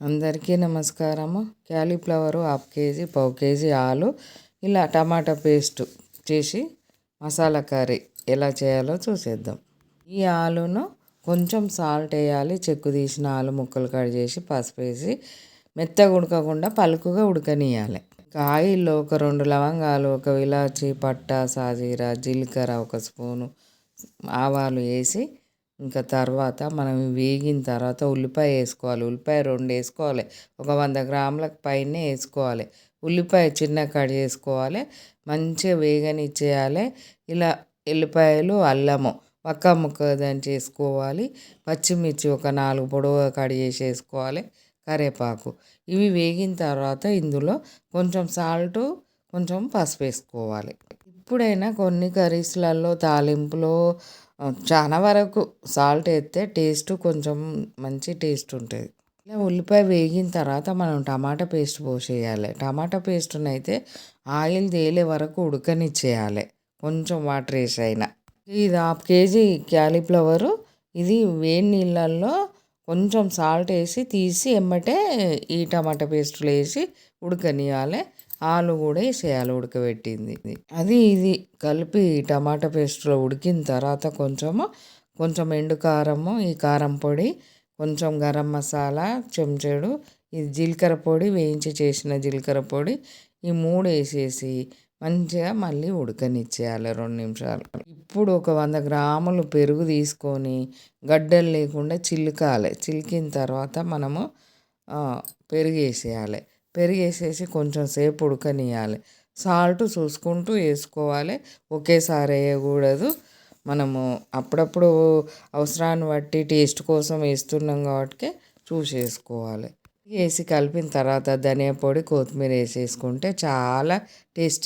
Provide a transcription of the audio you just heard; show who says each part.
Speaker 1: అందరికీ నమస్కారము. Cauliflower half KG పావు కేజీ ఆలు. ఇలా టమాటా పేస్ట్ చేసి మసాలా కర్రీ ఎలా చేయాలో చూసేద్దాం. ఈ ఆలును కొంచెం సాల్ట్ వేయాలి. చెక్కు తీసిన ఆలు ముక్కలు కట్ చేసి పసుపు వేసి మెత్తగా ఉడకకుండా పలుకుగా ఉడకనియాలి ఆయిల్లో ఒక రెండు లవంగాలు ఒక ఇలాచి పట్టా సాజీరా జీలకర్ర ఒక స్పూను ఆవాలు వేసి ఇంకా తర్వాత మనం వేగిన తర్వాత ఉల్లిపాయ వేసుకోవాలి. ఉల్లిపాయ రెండు వేసుకోవాలి. ఒక వంద గ్రాములకు పైనే వేసుకోవాలి. ఉల్లిపాయ చిన్న కట్ చేసుకోవాలి. మంచిగా వేగనిచ్చేయాలి. ఇలా ఎల్లిపాయలు అల్లము పక్క ముక్క దంచి వేసుకోవాలి పచ్చిమిర్చి ఒక నాలుగు పొడవుగా కట్ చేసి వేసుకోవాలి. కరివేపాకు. ఇవి వేగిన తర్వాత ఇందులో కొంచెం సాల్టు కొంచెం పసుపు వేసుకోవాలి. ఇప్పుడైనా కొన్ని కర్రీస్లలో తాలింపులో చాలా వరకు సాల్ట్ వేస్తే టేస్ట్ కొంచెం మంచి టేస్ట్ ఉంటుంది. ఇలా ఉల్లిపాయ వేగిన తర్వాత మనం టమాటా పేస్ట్ పోసేయాలి. టమాటా పేస్ట్ని అయితే ఆయిల్ తేలే వరకు ఉడకనిచ్చేయాలి. కొంచెం వాటర్ వేసి అయినా ఇది హాఫ్ కేజీ క్యాలీఫ్లవరు. ఇది వేడి నీళ్ళల్లో కొంచెం సాల్ట్ వేసి తీసి ఎమ్మటే ఈ టమాటా పేస్ట్లో వేసి ఉడకనియాలి ఆలు కూడా వేసేయాలి ఉడకబెట్టింది. అది ఇది కలిపి టమాటా పేస్ట్లో ఉడికిన తర్వాత కొంచెము కొంచెం ఎండు కారము ఈ కారం పొడి కొంచెం గరం మసాలా చెంచాడు ఇది జీలకర్ర పొడి వేయించి చేసిన జీలకర్ర పొడి ఈ మూడు వేసేసి మంచిగా మళ్ళీ ఉడకనిచ్చేయాలి రెండు నిమిషాలు. ఇప్పుడు ఒక వంద గ్రాములు పెరుగు తీసుకొని గడ్డలు లేకుండా చిలుకాలి. చిలికిన తర్వాత మనము పెరుగు వేసేయాలి. పెరిగేసేసి కొంచెం సేపు ఉడకనియాలి సాల్ట్ చూసుకుంటూ వేసుకోవాలి. ఒకేసారి వేయకూడదు. మనము అప్పుడప్పుడు అవసరాన్ని బట్టి టేస్ట్ కోసం వేస్తున్నాం కాబట్టి చూసి వేసుకోవాలి. వేసి కలిపిన తర్వాత ధనియా పొడి కొత్తిమీర వేసేసుకుంటే చాలా టేస్టీ